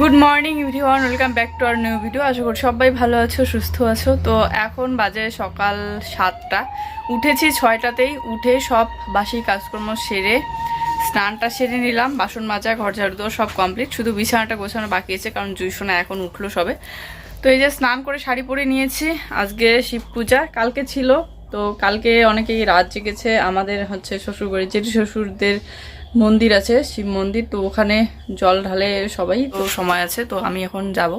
Good morning everyone welcome back to our new video আশা করি সবাই ভালো আছো, সুস্থ আছো। তো এখন বাজে সকাল সাতটা। উঠেছি ছয়টাতেই। উঠে সব বাসি কাজকর্ম সেরে স্নানটা সেরে নিলাম। বাসন মাজা, ঘর ঝাড়ু দেওয়া সব কমপ্লিট শুধু বিছানাটা গোছানো বাকি আছে, কারণ জুইসোনা এখন উঠল সবে। তো এই যে স্নান করে শাড়ি পরে নিয়েছি। আজকে শিব পূজা। কালকে ছিল। তো কালকে অনেকেই রাত জেগেছে। আমাদের হচ্ছে শ্বশুরবাড়ি জেঠু শ্বশুরদের মন্দির আছে শিব মন্দির। তো ওখানে জল ঢালে সবাই তো সময় আছে তো আমি এখন যাব।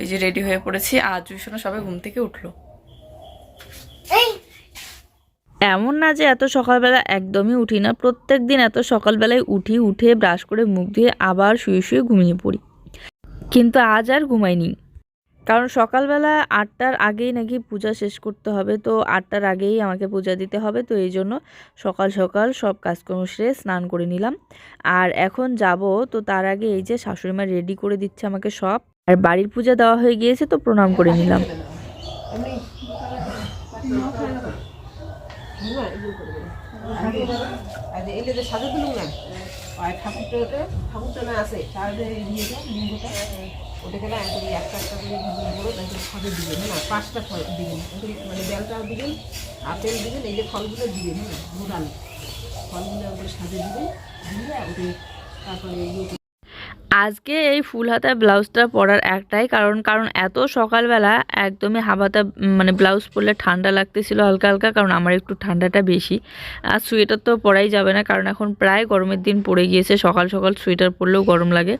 এই যে রেডি হয়ে পড়েছি আর জুইসোনা সবাই ঘুম থেকে উঠল। এমন না যে এত সকালবেলা একদমই উঠি না প্রত্যেক দিন এত সকালবেলায় উঠি উঠে ব্রাশ করে মুখ ধুয়ে আবার শুয়ে শুয়ে ঘুমিয়ে পড়ি। কিন্তু আজ আর ঘুমাইনি। কারণ সকালবেলা আটটার আগেই নাকি পূজা শেষ করতে হবে, তো আটটার আগেই আমাকে পূজা দিতে হবে, তো এই জন্য সকাল সকাল সব কাজকর্ম সেরে স্নান করে নিলাম। আর এখন যাব, তো তার আগে এই যে শাশুড়ি মা রেডি করে দিচ্ছে আমাকে সব, আর বাড়ির পূজা দেওয়া হয়ে গিয়েছে, তো প্রণাম করে নিলাম। আর এলে যে সাজু দিলুম না। আর ঠাকুরটা ঠাকুরটা না আছে তার যে ইয়েটা লিঙ্গটা ওটাকে না করে একটা একটা করে বড় তাকে সাজে দিবেন হ্যাঁ পাঁচটা ফল দিবেন। মানে বেলটাও দিবেন আপেল দিবেন এই যে ফলগুলো দিবেন হ্যাঁ ফলগুলো ওগুলো সাজে দিবেন দিয়ে ওটা তারপরে ইয়ে আজকে এই ফুল হাতা ব্লাউজটা পরার একটাই কারণ কারণ এত সকালবেলা একদমই হাবাতা মানে ব্লাউজ পরলে ঠান্ডা লাগতেছিল হালকা হালকা, কারণ আমার একটু ঠান্ডাটা বেশি। আর সোয়েটার তো পরাই যাবে না, কারণ এখন প্রায় গরমের দিন পড়ে গিয়েছে, সকাল সকাল সোয়েটার পরলেও গরম লাগে।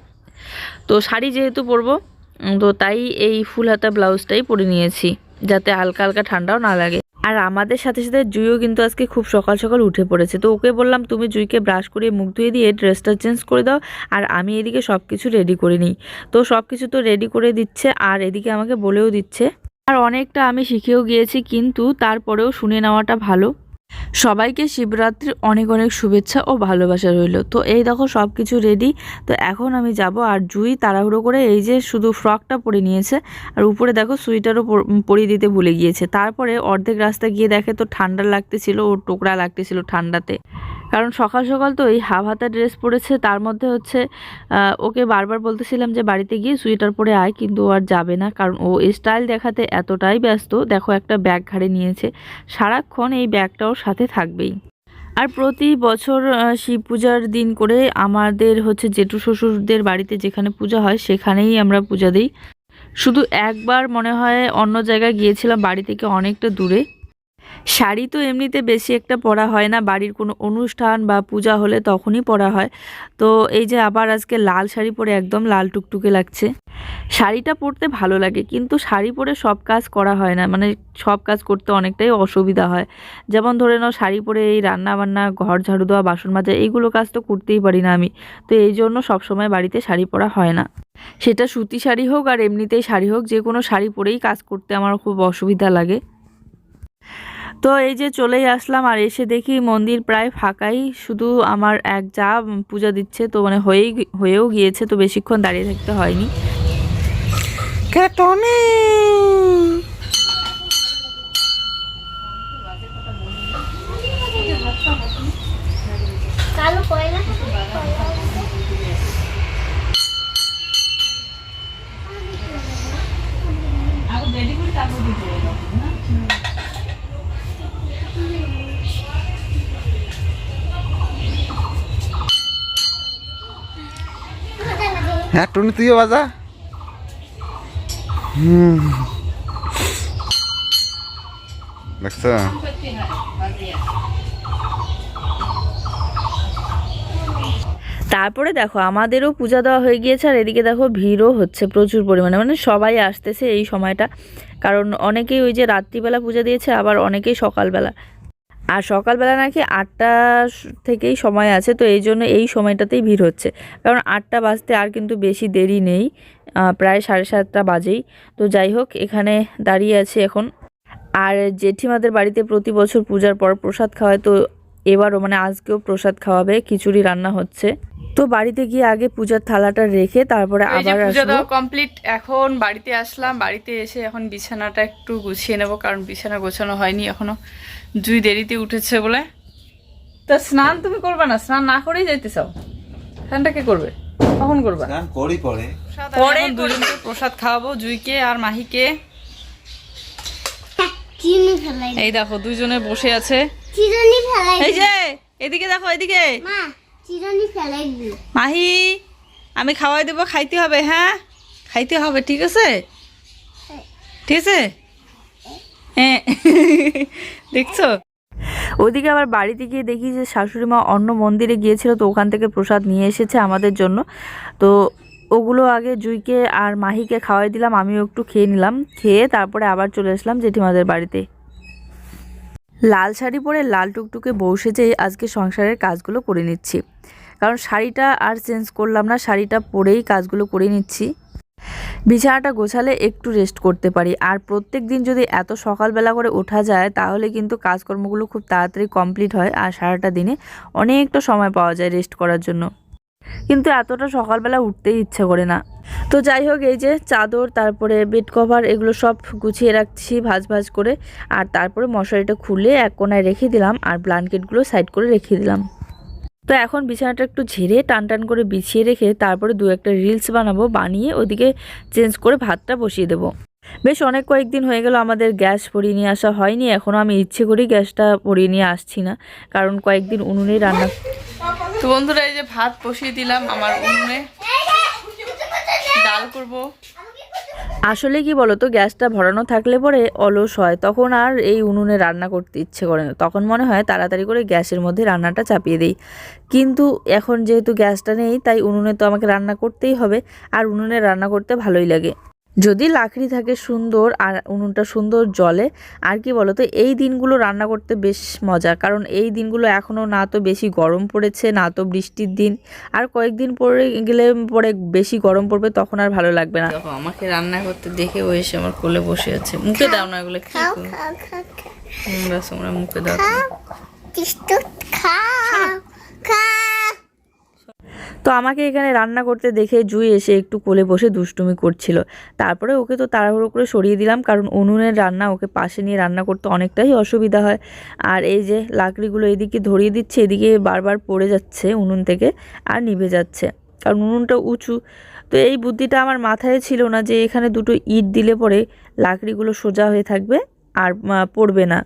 তো শাড়ি যেহেতু পরবো তো তাই এই ফুল হাতা ব্লাউজটাই পরে নিয়েছি, যাতে হালকা হালকা ঠান্ডাও না লাগে। আর আমাদের সাথে সাথে জুইও কিন্তু আজকে খুব সকাল সকাল উঠে পড়েছে। তো ওকে বললাম, তুমি জুইকে ব্রাশ করে মুখ ধুয়ে দিয়ে ড্রেসটা চেঞ্জ করে দাও আর আমি এদিকে সব কিছু রেডি করে নিই। তো সব কিছু তো রেডি করে দিচ্ছে আর এদিকে আমাকে বলেও দিচ্ছে। আর অনেকটা আমি শিখেও গিয়েছি, কিন্তু তারপরেও শুনে নেওয়াটা ভালো। সবাইকে শিবরাত্রির অনেক অনেক শুভেচ্ছা ও ভালোবাসা রইল। তো এই দেখো সব কিছু রেডি তো এখন আমি যাব আর জুই তাড়াহুড়ো করে এই যে শুধু ফ্রকটা পরে নিয়েছে, আর উপরে দেখো সুইটারও পরিয়ে দিতে ভুলে গিয়েছে। তারপরে অর্ধেক রাস্তা গিয়ে দেখে তো ঠান্ডা লাগতেছিল ও টোকরা লাগতেছিল ঠান্ডাতে। কারণ সকাল সকাল তো এই হাফ হাতা ড্রেস পরেছে, তার মধ্যে হচ্ছে ওকে বারবার বলতেছিলাম যে বাড়িতে গিয়ে সুইটার পরে আয়, কিন্তু আর যাবে না, কারণ ও স্টাইল দেখাতে এতটাই ব্যস্ত। দেখো একটা ব্যাগ ঘাড়ে নিয়েছে, সারাক্ষণ এই ব্যাগটাও সাথে থাকবেই। আর প্রতি বছর শিব পূজার দিন করে আমাদের হচ্ছে জেঠু শ্বশুরদের বাড়িতে যেখানে পূজা হয়, সেখানেই আমরা পূজা দিই। শুধু একবার মনে হয় অন্য জায়গায় গিয়েছিলাম, বাড়ি থেকে অনেকটা দূরে। শাড়ি তো এমনিতে বেশি একটা পরা হয় না, বাড়ির কোনো অনুষ্ঠান বা পূজা হলে তখনই পরা হয়। তো এই যে আবার আজকে লাল শাড়ি পরে একদম লাল টুকটুকে লাগছে। শাড়িটা পরতে ভালো লাগে, কিন্তু শাড়ি পরে সব কাজ করা হয় না মানে সব কাজ করতে অনেকটাই অসুবিধা হয়। যেমন ধরে নাও শাড়ি পরে এই রান্না বান্না ঘর ঝাড়ু দেওয়া, বাসন মাজা, এইগুলো কাজ তো করতেই পারি না আমি। তো এই জন্য সবসময় বাড়িতে শাড়ি পরা হয় না। সেটা সুতি শাড়ি হোক আর এমনিতেই শাড়ি হোক, যে কোনো শাড়ি পরেই কাজ করতে আমার খুব অসুবিধা লাগে। তো এই যে চলেই আসলাম আর এসে দেখি মন্দির প্রায় ফাঁকাই। শুধু আমার এক যা পূজা দিচ্ছে তো মানে হয়েই হয়েও গিয়েছে তো বেশিক্ষণ দাঁড়িয়ে থাকতে হয়নি। কালো হ্যাঁ টুনি, তুইও বাজা। দেখছ? তারপরে দেখো, আমাদেরও পূজা দেওয়া হয়ে গিয়েছে, আর এদিকে দেখো ভিড়ও হচ্ছে প্রচুর পরিমাণে। মানে সবাই আসতেছে এই সময়টা, কারণ অনেকেই ওই যে রাত্রিবেলা পূজা দিয়েছে, আবার অনেকেই সকালবেলা। আর সকালবেলা নাকি আটটা থেকেই সময় আছে তো এই জন্য এই সময়টাতেই ভিড় হচ্ছে। কারণ আটটা বাজতে আর কিন্তু বেশি দেরি নেই প্রায় সাড়ে সাতটা বাজেই। তো যাই হোক এখানে দাঁড়িয়ে আছি এখন। আর জেঠিমাদের বাড়িতে প্রতি বছর পূজার পর প্রসাদ খাওয়ায় তো এবারও মানে আজকেও প্রসাদ খাওয়াবে খিচুড়ি রান্না হচ্ছে। তো বাড়িতে গিয়ে আগে পূজার থালাটা রেখে তারপরে আবার পূজা আসব। কমপ্লিট এখন বাড়িতে আসলাম। বাড়িতে এসে এখন বিছানাটা একটু গুছিয়ে নেব কারণ বিছানা গোছানো হয়নি এখনও। জুই দেরিতে উঠেছে বলে। তা স্নান তুমি করবে না? স্নান না করেই যাইতে চাও স্নানটা কে করবে? কখন করবে? গান করি পরে। পরে দুজনকে প্রসাদ খাওয়াবো জুইকে আর মাহিকে। এই দেখো দুজনে বসে আছে। চিরনি ফেলাই এই যে এদিকে দেখো এদিকে। মা চিরনি ফেলাই মাহি আমি খাওয়াই দেবো খাইতে হবে হ্যাঁ? খাইতে হবে ঠিক আছে? ঠিক আছে? হ্যাঁ। দেখছ? ওদিকে আবার বাড়িতে গিয়ে দেখি যে শাশুড়ি মা অন্য মন্দিরে গিয়েছিল, তো ওখান থেকে প্রসাদ নিয়ে এসেছে আমাদের জন্য। তো ওগুলো আগে জুইকে আর মাহিকে খাওয়াই দিলাম, আমিও একটু খেয়ে নিলাম। খেয়ে তারপরে আবার চলে আসলাম জেঠিমাদের বাড়িতে। লাল শাড়ি পরে লাল টুকটুকে বউ সেজে আজকে সংসারের কাজগুলো করে নিচ্ছি। কারণ শাড়িটা আর চেঞ্জ করলাম না, শাড়িটা পরেই কাজগুলো করে নিচ্ছি। বিছানাটা গোছালে একটু রেস্ট করতে পারি। আর প্রত্যেক দিন যদি এত সকালবেলা করে ওঠা যায়, তাহলে কিন্তু কাজকর্মগুলো খুব তাড়াতাড়ি কমপ্লিট হয় আর সারাটা দিনে অনেকটা সময় পাওয়া যায় রেস্ট করার জন্য। কিন্তু এতটা সকালবেলা উঠতেই ইচ্ছে করে না। তো যাই হোক, এই যে চাদর, তারপরে বেড কভার এগুলো সব গুছিয়ে রাখছি ভাজ ভাজ করে। আর তারপরে মশারিটা খুলে এক কোনায় রেখে দিলাম আর ব্ল্যাঙ্কেটগুলো সাইড করে রেখে দিলাম। তো এখন বিছানাটা একটু ঝেড়ে টান টান করে বিছিয়ে রেখে তারপরে দু একটা রিলস বানাবো বানিয়ে ওদিকে চেঞ্জ করে ভাতটা বসিয়ে দেবো। বেশ অনেক কয়েকদিন হয়ে গেল আমাদের গ্যাস ভরিয়ে নিয়ে আসা হয়নি এখনও আমি ইচ্ছে করেই গ্যাসটা ভরিয়ে নিয়ে আসছি না কারণ কয়েকদিন উনুনেই রান্না তো বন্ধুরা এই যে ভাত বসিয়ে দিলাম আমার উনুনে। ডাল করব। আসলে কি বলতো, গ্যাসটা ভরানো থাকলে পরে অলস হয়, তখন আর এই উনুনে রান্না করতে ইচ্ছে করে না। তখন মনে হয় তাড়াতাড়ি করে গ্যাসের মধ্যে রান্নাটা চাপিয়ে দিই। কিন্তু এখন যেহেতু গ্যাসটা নেই, তাই উনুনে তো আমাকে রান্না করতেই হবে, আর উনুনে রান্না করতে ভালোই লাগে। যদি লাকড়ি থাকে সুন্দর আর উনুনটা সুন্দর জলে আর কি বলতো এই দিনগুলো রান্না করতে বেশ মজা। কারণ এই দিনগুলো এখনও না তো বেশি গরম পড়েছে না তো বৃষ্টির দিন। আর কয়েকদিন পরে গেলে পরে বেশি গরম পড়বে তখন আর ভালো লাগবে না। দেখো আমাকে রান্না করতে দেখে ও এসে আমার কোলে বসে আছে। মুখে দাও না এগুলো কি খাও খাও খাও খাও। তোমরা মুখে দাও। তো। খাও খাও। তো আমাকে এখানে রান্না করতে দেখে জুই এসে একটু কোলে বসে দুষ্টুমি করছিল। তারপরে ওকে তো তাড়াহুড়ো করে সরিয়ে দিলাম, কারণ উনুনের রান্না ওকে পাশে নিয়ে রান্না করতে অনেকটাই অসুবিধা হয়। আর এই যে লাকড়িগুলো এদিকে ধরিয়ে দিচ্ছে, এদিকে বারবার পড়ে যাচ্ছে উনুন থেকে আর নিভে যাচ্ছে, কারণ উনুনটা উঁচু। তো এই বুদ্ধিটা আমার মাথায় ছিল না যে এখানে দুটো ইট দিলে পরে লাকড়িগুলো সোজা হয়ে থাকবে আর পড়বে না।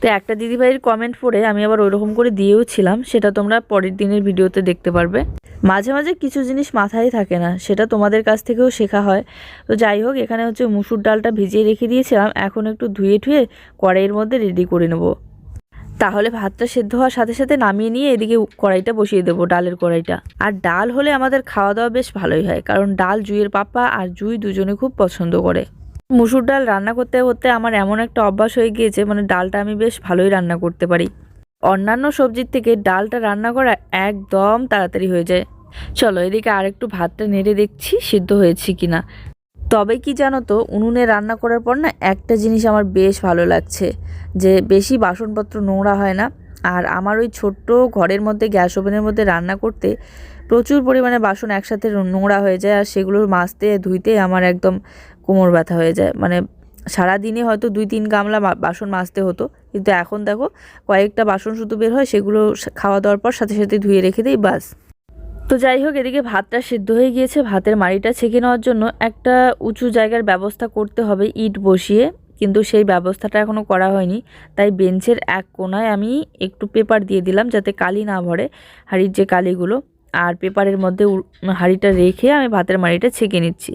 তো একটা দিদিভাইয়ের কমেন্ট পড়ে আমি আবার ওইরকম করে দিয়েও ছিলাম, সেটা তোমরা পরের দিনের ভিডিওতে দেখতে পারবে। মাঝে মাঝে কিছু জিনিস মাথায় থাকে না, সেটা তোমাদের কাছ থেকেও শেখা হয়। তো যাই হোক, এখানে হচ্ছে মুসুর ডালটা ভিজিয়ে রেখে দিয়েছিলাম, এখন একটু ধুয়ে ঠুয়ে কড়াইয়ের মধ্যে রেডি করে নেব। তাহলে ভাতটা সেদ্ধ হওয়ার সাথে সাথে নামিয়ে নিয়ে এদিকে কড়াইটা বসিয়ে দেবো, ডালের কড়াইটা। আর ডাল হলে আমাদের খাওয়া দাওয়া বেশ ভালোই হয়, কারণ ডাল জুইয়ের পাপা আর জুই দুজনে খুব পছন্দ করে। মুসুর ডাল রান্না করতে করতে আমার এমন একটা অভ্যাস হয়ে গিয়েছে মানে ডালটা আমি বেশ ভালোই রান্না করতে পারি। অন্যান্য সবজির থেকে ডালটা রান্না করা একদম তাড়াতাড়ি হয়ে যায়। চলো এদিকে আর একটু ভাতটা নেড়ে দেখছি, সিদ্ধ হয়েছে কি না তবে কি জানো তো, উনুনে রান্না করার পর না একটা জিনিস আমার বেশ ভালো লাগছে, যে বেশি বাসনপত্র নোংরা হয় না। আর আমার ওই ছোট্ট ঘরের মধ্যে, গ্যাস ওভেনের মধ্যে রান্না করতে প্রচুর পরিমাণে বাসন একসাথে নোংরা হয়ে যায় আর সেগুলো মাজতে, ধুইতে আমার একদম কোমর ব্যথা হয়ে যায়। মানে সারা দিনে হয়তো দুই তিন গামলা বাসন মাজতে হতো। কিন্তু এখন দেখো, কয়েকটা বাসন শুধু বের হয়, সেগুলো খাওয়া দাওয়ার পর সাথে সাথে ধুয়ে রেখে দিই, বাস। তো যাই হোক, এদিকে ভাতটা সিদ্ধ হয়ে গিয়েছে। ভাতের মাড়িটা ছেঁকে নেওয়ার জন্য একটা উঁচু জায়গার ব্যবস্থা করতে হবে ইট বসিয়ে। কিন্তু সেই ব্যবস্থাটা এখনও করা হয়নি। তাই বেঞ্চের এক কোনায় আমি একটু পেপার দিয়ে দিলাম যাতে কালি না ভরে হাড়ির যে কালিগুলো। আর পেপারের মধ্যে হাড়িটা রেখে আমি ভাতের মাড়িটা ছেঁকে নিচ্ছি।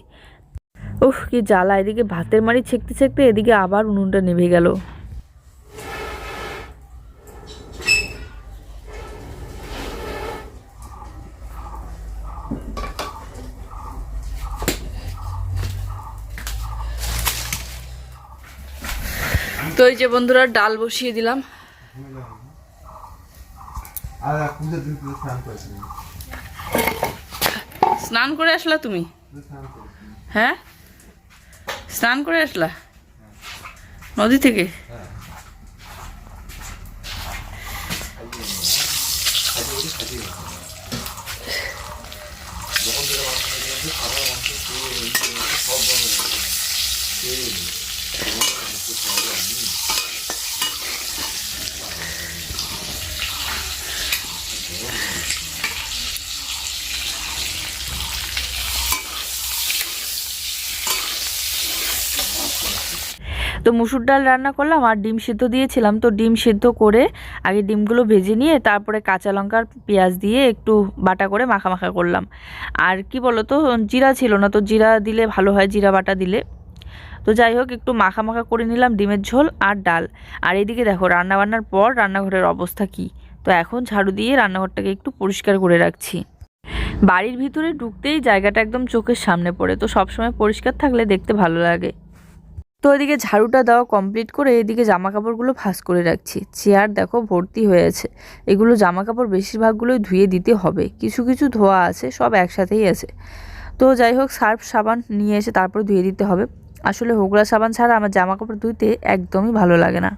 উফ, কি জ্বালা, এদিকে ভাতের মাড়ি ছেঁকতে ছেঁকতে এদিকে আবার উনুনটা নেভে গেল। ওই যে বন্ধুরা ডাল বসিয়ে দিলাম। স্নান করে আসলা। তুমি? হ্যাঁ? স্নান করে আসলা? নদী থেকে? Thank you. তো মুসুর ডাল রান্না করলাম আর ডিম সিদ্ধ দিয়েছিলাম। তো ডিম সিদ্ধ করে আগে ডিমগুলো ভেজে নিয়ে তারপরে কাঁচা লঙ্কার পেঁয়াজ দিয়ে একটু বাটা করে মাখা মাখা করলাম। আর কি বলো তো জিরা ছিল না, তো জিরা দিলে ভালো হয়, জিরা বাটা দিলে। তো যাই হোক, একটু মাখা মাখা করে নিলাম ডিমের ঝোল আর ডাল। আর এইদিকে দেখো রান্না বান্নার পর রান্নাঘরের অবস্থা কি? তো এখন ঝাড়ু দিয়ে রান্নাঘরটাকে একটু পরিষ্কার করে রাখছি। বাড়ির ভিতরে ঢুকতেই জায়গাটা একদম চোখের সামনে পড়ে, তো সবসময় পরিষ্কার থাকলে দেখতে ভালো লাগে। তো এদিকে ঝাড়ুটা দেওয়া কমপ্লিট করে এদিকে জামা কাপড়গুলো ভাঁজ করে রাখছি। চেয়ার দেখো ভর্তি হয়েছে। এগুলো জামা কাপড় বেশিরভাগগুলোই ধুয়ে দিতে হবে। কিছু কিছু ধোয়া আছে, সব একসাথেই আছে। তো যাই হোক, সার্ফ সাবান নিয়ে এসে তারপর ধুয়ে দিতে হবে। আসলে হোগলা সাবান ছাড়া আমার জামা কাপড় ধুইতে একদমই ভালো লাগে না।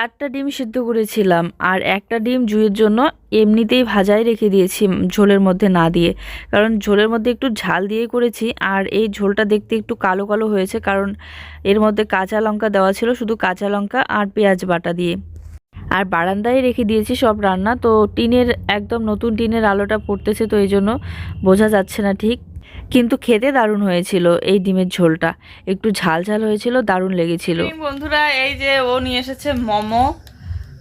চারটা ডিম সিদ্ধ করেছিলাম, আর একটা ডিম জুইয়ের জন্য এমনিতেই ভাজাই রেখে দিয়েছি ঝোলের মধ্যে না দিয়ে। কারণ ঝোলের মধ্যে একটু ঝাল দিয়ে করেছি, আর এই ঝোলটা দেখতে একটু কালো কালো হয়েছে, কারণ এর মধ্যে কাঁচা লঙ্কা দেওয়া ছিল শুধু কাঁচা লঙ্কা আর পেঁয়াজ বাটা দিয়ে। আর বারান্দায় রেখে দিয়েছি সব রান্না, তো টিনের একদম নতুন টিনের আলোটা পড়তেছে, তো এই জন্য বোঝা যাচ্ছে না ঠিক কিন্তু খেতে দারুণ হয়েছিল এই ডিমের ঝোলটা। একটু ঝাল ঝাল হয়েছিল দারুণ লেগেছিল। বন্ধুরা এই যে ও নিয়ে এসেছে মোমো।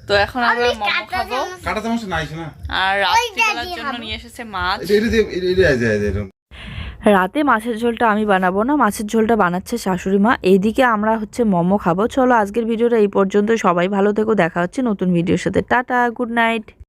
তো এখন আমরা মোমো খাব। কাটা চামচ নাই না আর রাত্রিবেলার জন্য নিয়ে এসেছে মাছ। রাতে মাছের ঝোলটা আমি বানাবো না মাছের ঝোলটা বানাচ্ছে শাশুড়ি মা। এইদিকে আমরা হচ্ছে মোমো খাব। চলো আজকের ভিডিওটা এই পর্যন্ত সবাই ভালো থেকো দেখা হচ্ছে নতুন ভিডিওর সাথে। Tata good night.